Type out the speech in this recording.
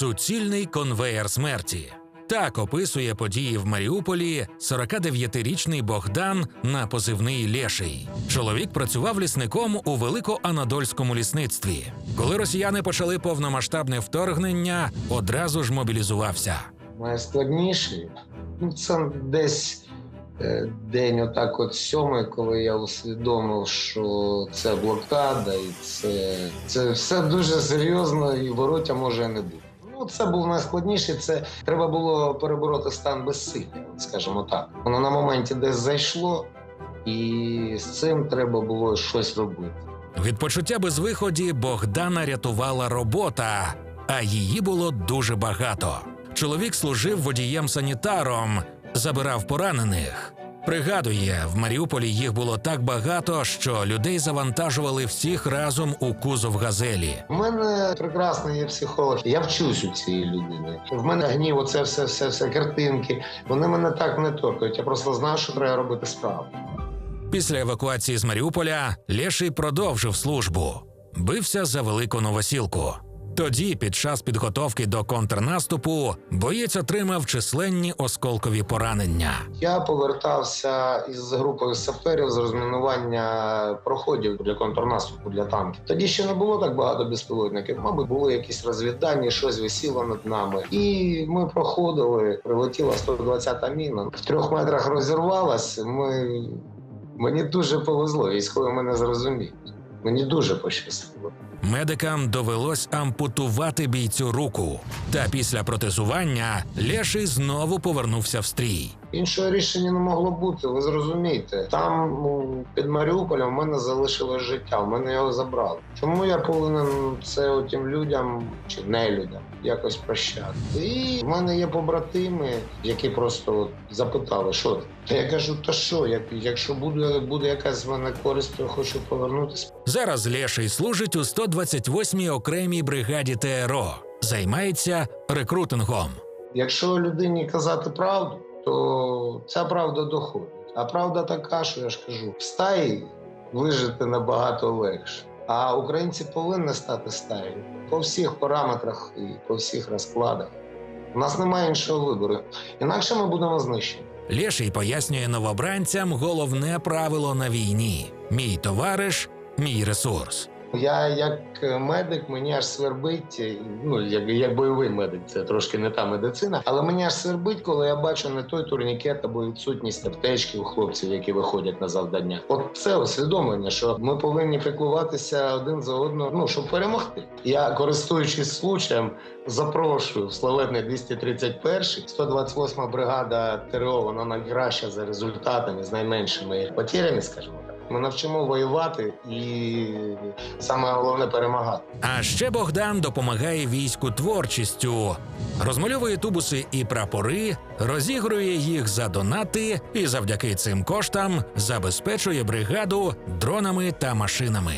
Суцільний конвеєр смерті. Так описує події в Маріуполі 49-річний Богдан на позивний Лєший. Чоловік працював лісником у великоанадольському лісництві. Коли росіяни почали повномасштабне вторгнення, одразу ж мобілізувався. Найскладніший ну, це десь е, день, отак, от сьомий, коли я усвідомив, що це блокада, і це, це все дуже серйозно, і вороття може не бути. Ну, це був найскладніший. Це треба було перебороти стан безсилля, скажімо так. Воно на моменті десь зайшло, і з цим треба було щось робити. Від почуття безвиході Богдана рятувала робота, а її було дуже багато. Чоловік служив водієм-санітаром, забирав поранених. Пригадує, в Маріуполі їх було так багато, що людей завантажували всіх разом у кузов газелі. У мене прекрасний є психолог. Я вчусь у цієї людини. В мене гнів, оце все, все, все картинки. Вони мене так не торкають. Я просто знаю, що треба робити справу. Після евакуації з Маріуполя Лєший продовжив службу, бився за велику новосілку. Тоді, під час підготовки до контрнаступу, боєць отримав численні осколкові поранення. Я повертався із групою саперів з розмінування проходів для контрнаступу для танків. Тоді ще не було так багато безпілотників. Мабуть, були якісь розвіддані, щось висіло над нами. І ми проходили. Прилетіла 120-та міна. В трьох метрах розірвалась. Ми мені дуже повезло. Військові мене зрозуміють. Мені дуже пощастило. Медикам довелось ампутувати бійцю руку. Та після протезування Леший знову повернувся в стрій. Іншого рішення не могло бути. Ви зрозумієте, там ну, під Маріуполем в мене залишилось життя. В мене його забрали. Чому я повинен це тим людям чи не людям якось прощати? І в мене є побратими, які просто от запитали, що ти? Та я кажу, та що, як, якщо буде, буде якась в мене користь, то я хочу повернутися. Зараз Лєший служить у 128-й окремій бригаді ТРО, займається рекрутингом. Якщо людині казати правду, то ця правда доходить. А правда така, що я ж кажу, в стаї вижити набагато легше. А українці повинні стати стаєю по всіх параметрах і по всіх розкладах. У нас немає іншого вибору. Інакше ми будемо знищені. Лєший пояснює новобранцям головне правило на війні: мій товариш, мій ресурс. Я як медик, мені аж свербить, ну як, як бойовий медик, це трошки не та медицина, але мені аж свербить, коли я бачу не той турнікет або відсутність аптечки у хлопців, які виходять на завдання. От це усвідомлення, що ми повинні піклуватися один за одного, ну щоб перемогти. Я користуючись случаєм, запрошую в славетний 231 128 бригада ТРО, вона найкраща за результатами з найменшими потерями, скажімо так. Ми навчимо воювати і саме головне перемагати. А ще Богдан допомагає війську творчістю, розмальовує тубуси і прапори, розігрує їх за донати і завдяки цим коштам забезпечує бригаду дронами та машинами.